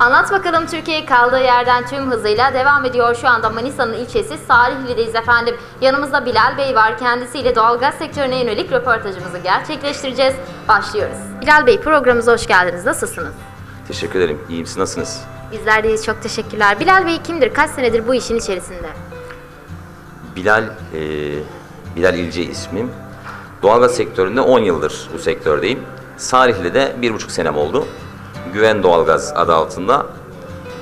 Anlat bakalım Türkiye kaldığı yerden tüm hızıyla devam ediyor. Şu anda Manisa'nın ilçesi Salihli'deyiz efendim. Yanımızda Bilal Bey var. Kendisiyle doğalgaz sektörüne yönelik röportajımızı gerçekleştireceğiz. Başlıyoruz. Bilal Bey programımıza hoş geldiniz. Nasılsınız? Teşekkür ederim. İyiyim. Siz nasılsınız? Bizler deyiz. Çok teşekkürler. Bilal Bey kimdir? Kaç senedir bu işin içerisinde? Bilal, e, Bilal İlce ismim. Doğalgaz sektöründe 10 yıldır bu sektördeyim. Bir buçuk senem oldu. Güven Doğalgaz adı altında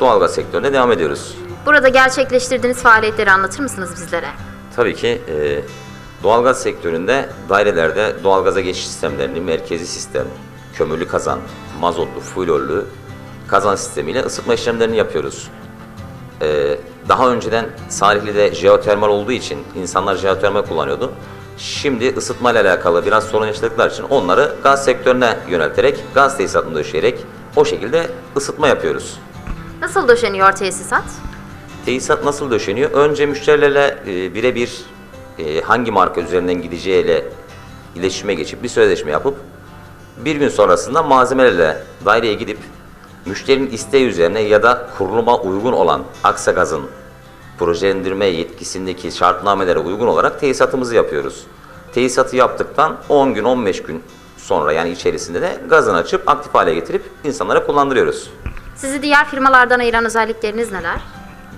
doğalgaz sektöründe devam ediyoruz. Burada gerçekleştirdiğiniz faaliyetleri anlatır mısınız bizlere? Tabii ki e, doğalgaz sektöründe dairelerde doğalgaza geçiş sistemlerini, merkezi sistem, kömürlü kazan, mazotlu, fuelollü kazan sistemiyle ısıtma işlemlerini yapıyoruz. E, daha önceden Salihli'de jeotermal olduğu için insanlar jeotermal kullanıyordu. Şimdi ısıtma ile alakalı biraz sorun yaşadıkları için onları gaz sektörüne yönelterek, gaz tesisatını döşeyerek o şekilde ısıtma yapıyoruz. Nasıl döşeniyor tesisat? Tesisat nasıl döşeniyor? Önce müşterilerle e, birebir e, hangi marka üzerinden gideceğiyle iletişime geçip bir sözleşme yapıp bir gün sonrasında malzemelerle daireye gidip müşterinin isteği üzerine ya da kuruluma uygun olan Aksagaz'ın projelendirme yetkisindeki şartnamelere uygun olarak tesisatımızı yapıyoruz. Tesisatı yaptıktan 10 gün 15 gün sonra yani içerisinde de gazını açıp aktif hale getirip insanlara kullandırıyoruz. Sizi diğer firmalardan ayıran özellikleriniz neler?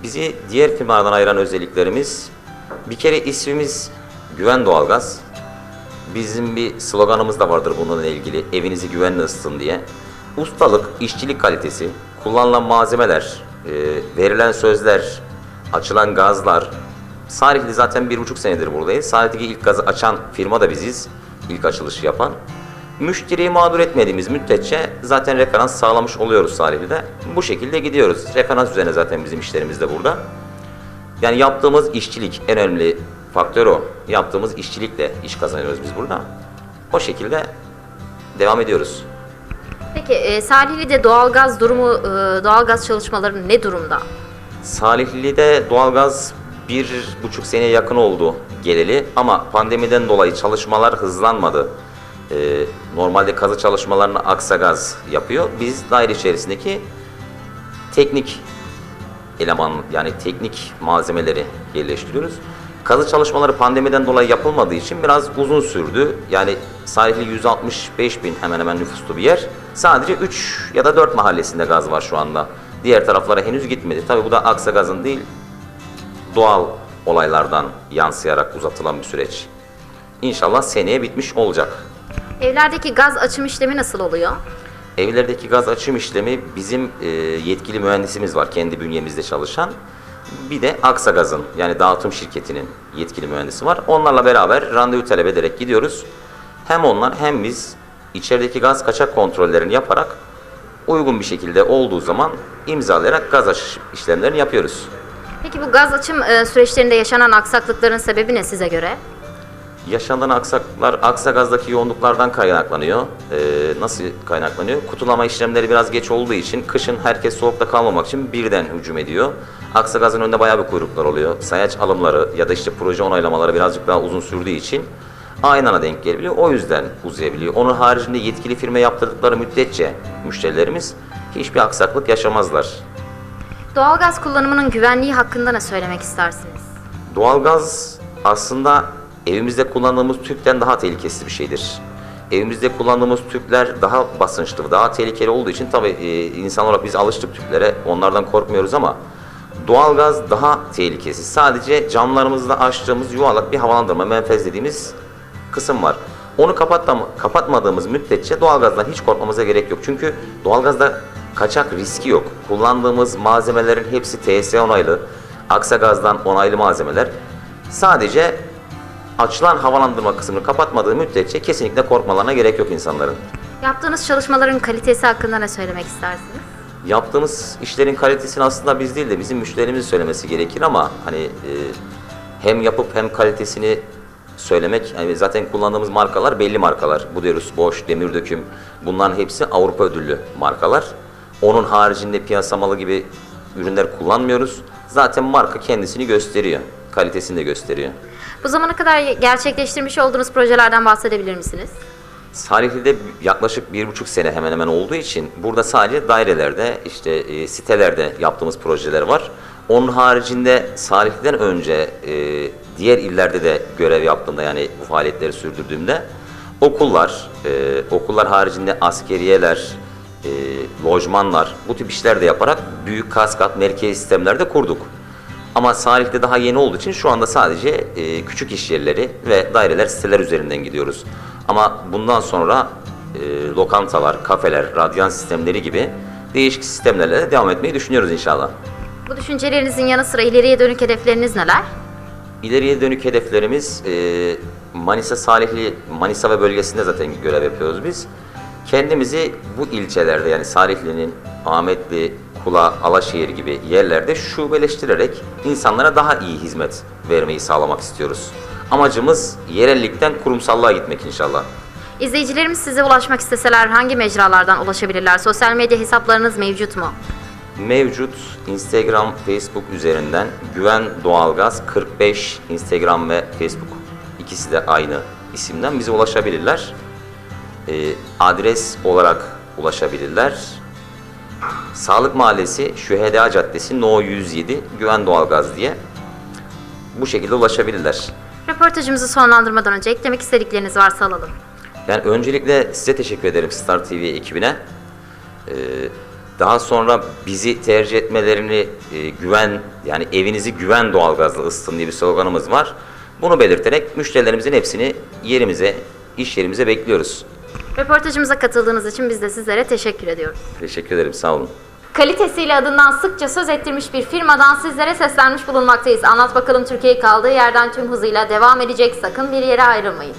Bizi diğer firmalardan ayıran özelliklerimiz bir kere ismimiz Güven Doğalgaz. Bizim bir sloganımız da vardır bununla ilgili. Evinizi güvenle ısıtın diye. Ustalık, işçilik kalitesi, kullanılan malzemeler, e, verilen sözler, açılan gazlar. Salihli zaten bir buçuk senedir buradayız. Salihli'deki ilk gazı açan firma da biziz. İlk açılışı yapan. Müşteriyi mağdur etmediğimiz müddetçe zaten referans sağlamış oluyoruz Salihli'de. Bu şekilde gidiyoruz. Referans üzerine zaten bizim işlerimiz de burada. Yani yaptığımız işçilik en önemli faktör o. Yaptığımız işçilikle iş kazanıyoruz biz burada. O şekilde devam ediyoruz. Peki e, Salihli'de doğalgaz durumu, e, doğalgaz çalışmaları ne durumda? Salihli'de doğalgaz bir buçuk seneye yakın oldu geleli ama pandemiden dolayı çalışmalar hızlanmadı. Ee, normalde kazı çalışmalarını Aksagaz yapıyor. Biz daire içerisindeki teknik eleman yani teknik malzemeleri yerleştiriyoruz. Kazı çalışmaları pandemiden dolayı yapılmadığı için biraz uzun sürdü. Yani Salihli 165 bin hemen hemen nüfuslu bir yer. Sadece 3 ya da 4 mahallesinde gaz var şu anda. Diğer taraflara henüz gitmedi. Tabii bu da Aksagaz'ın değil doğal olaylardan yansıyarak uzatılan bir süreç. İnşallah seneye bitmiş olacak. Evlerdeki gaz açım işlemi nasıl oluyor? Evlerdeki gaz açım işlemi bizim e, yetkili mühendisimiz var kendi bünyemizde çalışan. Bir de Aksagaz'ın yani dağıtım şirketinin yetkili mühendisi var. Onlarla beraber randevu talep ederek gidiyoruz. Hem onlar hem biz içerideki gaz kaçak kontrollerini yaparak uygun bir şekilde olduğu zaman imzalayarak gaz açış işlemlerini yapıyoruz. Peki bu gaz açım e, süreçlerinde yaşanan aksaklıkların sebebi ne size göre? Yaşanan aksaklıklar Aksagaz'daki yoğunluklardan kaynaklanıyor. Ee, nasıl kaynaklanıyor? Kutulama işlemleri biraz geç olduğu için kışın herkes soğukta kalmamak için birden hücum ediyor. Aksagaz'ın önünde bayağı bir kuyruklar oluyor. Sayaç alımları ya da işte proje onaylamaları birazcık daha uzun sürdüğü için aynı ana denk gelebiliyor. O yüzden uzayabiliyor. Onun haricinde yetkili firma yaptırdıkları müddetçe müşterilerimiz hiçbir aksaklık yaşamazlar. Doğalgaz kullanımının güvenliği hakkında ne söylemek istersiniz? Doğalgaz aslında evimizde kullandığımız tüpten daha tehlikesiz bir şeydir. Evimizde kullandığımız tüpler daha basınçlı, daha tehlikeli olduğu için tabii e, insan olarak biz alıştık tüplere, onlardan korkmuyoruz ama doğalgaz daha tehlikesiz. Sadece camlarımızda açtığımız yuvarlak bir havalandırma menfez dediğimiz kısım var. Onu kapattım, kapatmadığımız müddetçe doğalgazdan hiç korkmamıza gerek yok. Çünkü doğalgazda kaçak riski yok. Kullandığımız malzemelerin hepsi TS onaylı, Aksagaz'dan onaylı malzemeler. Sadece açılan havalandırma kısmını kapatmadığı müddetçe kesinlikle korkmalarına gerek yok insanların. Yaptığınız çalışmaların kalitesi hakkında ne söylemek istersiniz? Yaptığımız işlerin kalitesini aslında biz değil de bizim müşterimiz söylemesi gerekir ama hani e, hem yapıp hem kalitesini söylemek yani zaten kullandığımız markalar belli markalar. Bu diyoruz Bosch, Demir Döküm bunların hepsi Avrupa ödüllü markalar. Onun haricinde piyasa malı gibi ürünler kullanmıyoruz. Zaten marka kendisini gösteriyor. Kalitesini de gösteriyor. Bu zamana kadar gerçekleştirmiş olduğunuz projelerden bahsedebilir misiniz? Salihli'de yaklaşık bir buçuk sene hemen hemen olduğu için burada sadece dairelerde, işte e, sitelerde yaptığımız projeler var. Onun haricinde Salihli'den önce e, diğer illerde de görev yaptığımda yani bu faaliyetleri sürdürdüğümde okullar, e, okullar haricinde askeriyeler, e, lojmanlar bu tip işler de yaparak büyük kaskat merkezi sistemlerde kurduk. Ama Salih'te daha yeni olduğu için şu anda sadece e, küçük iş yerleri ve daireler siteler üzerinden gidiyoruz. Ama bundan sonra e, lokantalar, kafeler, radyan sistemleri gibi değişik sistemlerle de devam etmeyi düşünüyoruz inşallah. Bu düşüncelerinizin yanı sıra ileriye dönük hedefleriniz neler? İleriye dönük hedeflerimiz e, Manisa Salihli, Manisa ve bölgesinde zaten görev yapıyoruz biz. Kendimizi bu ilçelerde yani Salihli'nin, Ahmetli, Kula, Alaşehir gibi yerlerde şubeleştirerek insanlara daha iyi hizmet vermeyi sağlamak istiyoruz. Amacımız yerellikten kurumsallığa gitmek inşallah. İzleyicilerimiz size ulaşmak isteseler hangi mecralardan ulaşabilirler? Sosyal medya hesaplarınız mevcut mu? Mevcut Instagram, Facebook üzerinden Güven Doğalgaz 45 Instagram ve Facebook ikisi de aynı isimden bize ulaşabilirler. Ee, adres olarak ulaşabilirler. Sağlık Mahallesi Şüheda Caddesi No 107 Güven Doğalgaz diye bu şekilde ulaşabilirler. Röportajımızı sonlandırmadan önce eklemek istedikleriniz varsa alalım. Yani öncelikle size teşekkür ederim Star TV ekibine. Ee, daha sonra bizi tercih etmelerini e, güven yani evinizi güven doğalgazla ısıtın diye bir sloganımız var. Bunu belirterek müşterilerimizin hepsini yerimize, iş yerimize bekliyoruz. Röportajımıza katıldığınız için biz de sizlere teşekkür ediyoruz. Teşekkür ederim, sağ olun. Kalitesiyle adından sıkça söz ettirmiş bir firmadan sizlere seslenmiş bulunmaktayız. Anlat bakalım Türkiye kaldığı yerden tüm hızıyla devam edecek. Sakın bir yere ayrılmayın.